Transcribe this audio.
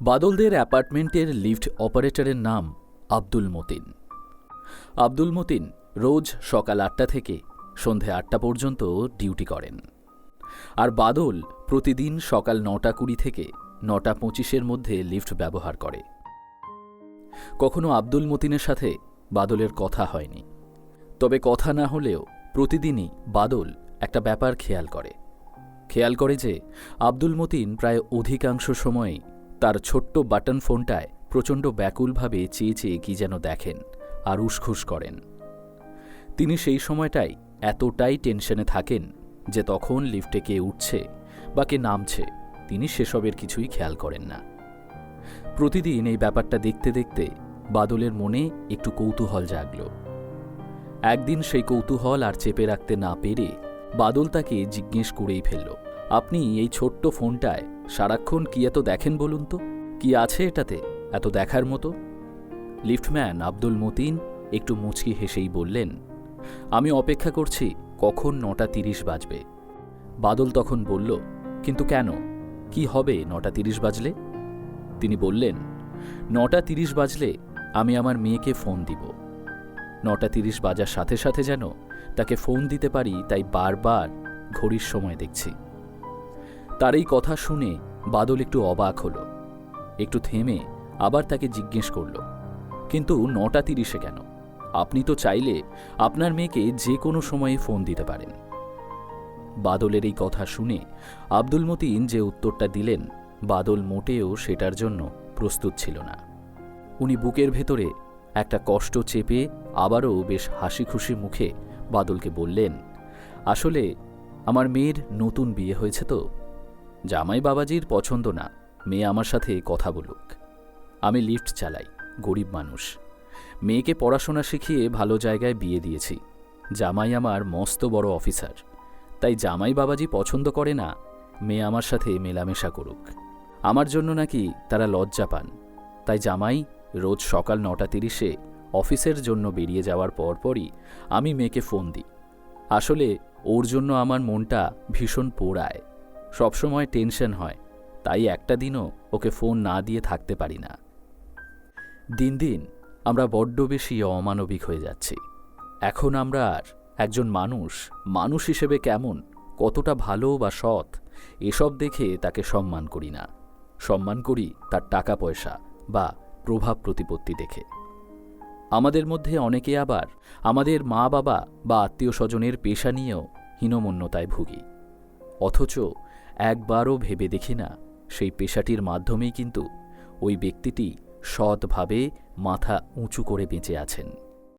বাদলদের অ্যাপার্টমেন্টের লিফট অপারেটরের নাম আব্দুল মতিন। আব্দুল মতিন রোজ সকাল আটটা থেকে সন্ধে আটটা পর্যন্ত ডিউটি করেন। আর বাদল প্রতিদিন সকাল নটা কুড়ি থেকে নটা পঁচিশের মধ্যে লিফট ব্যবহার করে। কখনো আব্দুল মতিনের সাথে বাদলের কথা হয়নি। তবে কথা না হলেও প্রতিদিনই বাদল একটা ব্যাপার খেয়াল করে। খেয়াল করে যে আব্দুল মতিন প্রায় অধিকাংশ সময়ই তার ছোট্ট বাটন ফোনটায় প্রচণ্ড ব্যাকুলভাবে চেয়ে চেয়ে কি যেন দেখেন আর উসখুস করেন। তিনি সেই সময়টাই এতটাই টেনশনে থাকেন যে তখন লিফটে কে উঠছে বা কে নামছে তিনি সেসবের কিছুই খেয়াল করেন না। প্রতিদিন এই ব্যাপারটা দেখতে দেখতে বাদলের মনে একটু কৌতূহল জাগল। একদিন সেই কৌতূহল আর চেপে রাখতে না পেরে বাদল তাকে জিজ্ঞেস করেই ফেলল আপনি এই ছোট্ট ফোনটায় সারাক্ষণ কি এত দেখেন বলুন তো? কি আছে এটাতে? এত দেখার মতো? লিফটম্যান আব্দুল মতিন একটু মুচকি হেসেই বললেন, আমি অপেক্ষা করছি কখন নটা তিরিশ বাজবে। বাদল তখন বলল, কিন্তু কেন? কি হবে নটা তিরিশ বাজলে? তিনি বললেন, নটা তিরিশ বাজলে আমি আমার মেয়েকে ফোন দিব। নটা তিরিশ বাজার সাথে সাথে যেন তাকে ফোন দিতে পারি তাই বারবার ঘড়ির সময় দেখছি। তার এই কথা শুনে বাদল একটু অবাক হলো। একটু থেমে আবার তাকে জিজ্ঞেস করল, কিন্তু নটা তিরিশে কেন? আপনি তো চাইলে আপনার মেয়েকে যে কোনো সময়ে ফোন দিতে পারেন। বাদলের এই কথা শুনে আব্দুল মতিন যে উত্তরটা দিলেন, বাদল মোটেও সেটার জন্য প্রস্তুত ছিল না। উনি বুকের ভেতরে একটা কষ্ট চেপে আবারও বেশ হাসি খুশি মুখে বাদলকে বললেন, আসলে আমার মেয়ের নতুন বিয়ে হয়েছে তো? জামাই বাবাজির পছন্দ না, মেয়ে আমার সাথে কথা বলুক। আমি লিফট চালাই, গরিব মানুষ। মেয়েকে পড়াশোনা শিখিয়ে ভালো জায়গায় বিয়ে দিয়েছি। জামাই আমার মস্ত বড় অফিসার। তাই জামাই বাবাজি পছন্দ করে না, মেয়ে আমার সাথে মেলামেশা করুক। আমার জন্য নাকি তারা লজ্জা পান। তাই জামাই রোজ সকাল নটা তিরিশে অফিসের জন্য বেরিয়ে যাওয়ার পরপরই আমি মেয়েকে ফোন দিই। আসলে ওর জন্য আমার মনটা ভীষণ পোড়ায়। সবসময় টেনশন হয়, তাই একটা দিনও ওকে ফোন না দিয়ে থাকতে পারি না। দিন দিন আমরা বড্ড বেশি অমানবিক হয়ে যাচ্ছি। এখন আমরা আর একজন মানুষ মানুষ হিসেবে কেমন, কতটা ভালো বা সৎ, এসব দেখে তাকে সম্মান করি না। সম্মান করি তার টাকা পয়সা বা প্রভাব প্রতিপত্তি দেখে। আমাদের মধ্যে অনেকে আবার আমাদের মা বাবা বা আত্মীয় স্বজনের পেশা নিয়েও হীনমন্যতায় ভুগি। অথচ একবারও ভেবে দেখি না। সেই পেশাটির মাধ্যমেই কিন্তু ওই ব্যক্তিটি সৎভাবে মাথা উঁচু করে বেঁচে আছেন।